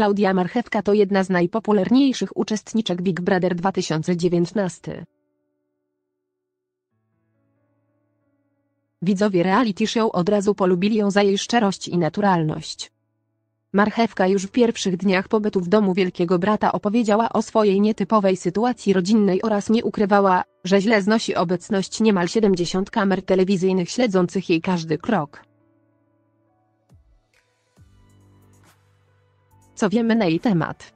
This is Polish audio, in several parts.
Klaudia Marchewka to jedna z najpopularniejszych uczestniczek Big Brother 2019. Widzowie reality show od razu polubili ją za jej szczerość i naturalność. Marchewka już w pierwszych dniach pobytu w domu Wielkiego Brata opowiedziała o swojej nietypowej sytuacji rodzinnej oraz nie ukrywała, że źle znosi obecność niemal 70 kamer telewizyjnych śledzących jej każdy krok. Co wiemy na jej temat?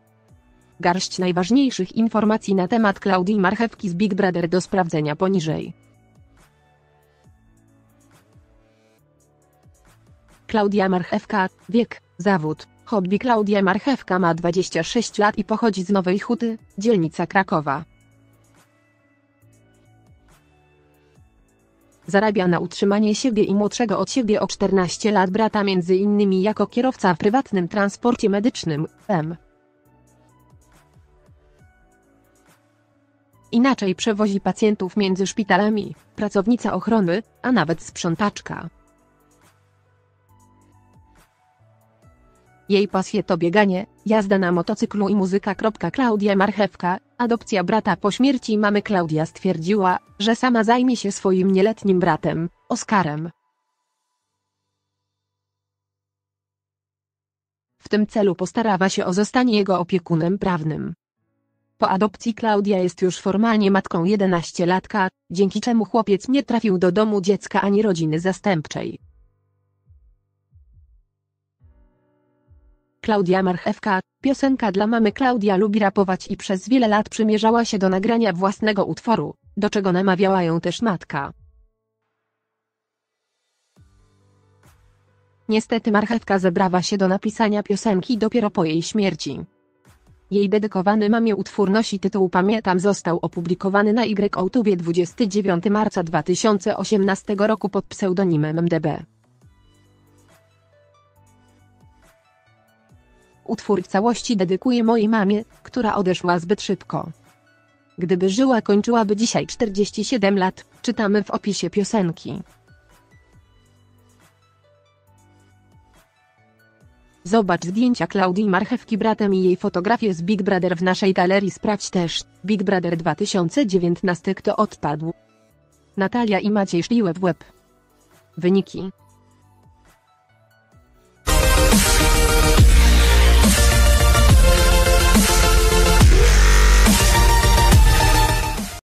Garść najważniejszych informacji na temat Klaudii Marchewki z Big Brother do sprawdzenia poniżej. Klaudia Marchewka, wiek, zawód, hobby Klaudia Marchewka ma 26 lat i pochodzi z Nowej Huty, dzielnica Krakowa. Zarabia na utrzymanie siebie i młodszego od siebie o 14 lat brata m.in. jako kierowca w prywatnym transporcie medycznym, M. Inaczej przewozi pacjentów między szpitalami, pracownica ochrony, a nawet sprzątaczka. Jej pasje to bieganie, jazda na motocyklu i muzyka. Klaudia Marchewka, adopcja brata po śmierci mamy Klaudia stwierdziła, że sama zajmie się swoim nieletnim bratem, Oskarem. W tym celu postarała się o zostanie jego opiekunem prawnym. Po adopcji Klaudia jest już formalnie matką 11-latka, dzięki czemu chłopiec nie trafił do domu dziecka ani rodziny zastępczej. Klaudia Marchewka, piosenka dla mamy Klaudia lubi rapować i przez wiele lat przymierzała się do nagrania własnego utworu, do czego namawiała ją też matka. Niestety Marchewka zebrała się do napisania piosenki dopiero po jej śmierci. Jej dedykowany mamie utwór nosi tytuł Pamiętam został opublikowany na YouTube 29 marca 2018 roku pod pseudonimem MDB. Utwór w całości dedykuję mojej mamie, która odeszła zbyt szybko. Gdyby żyła kończyłaby dzisiaj 47 lat, czytamy w opisie piosenki. Zobacz zdjęcia Klaudii Marchewki bratem i jej fotografię z Big Brother w naszej galerii sprawdź też, Big Brother 2019 kto odpadł. Natalia i Maciej szliły w łeb. Wyniki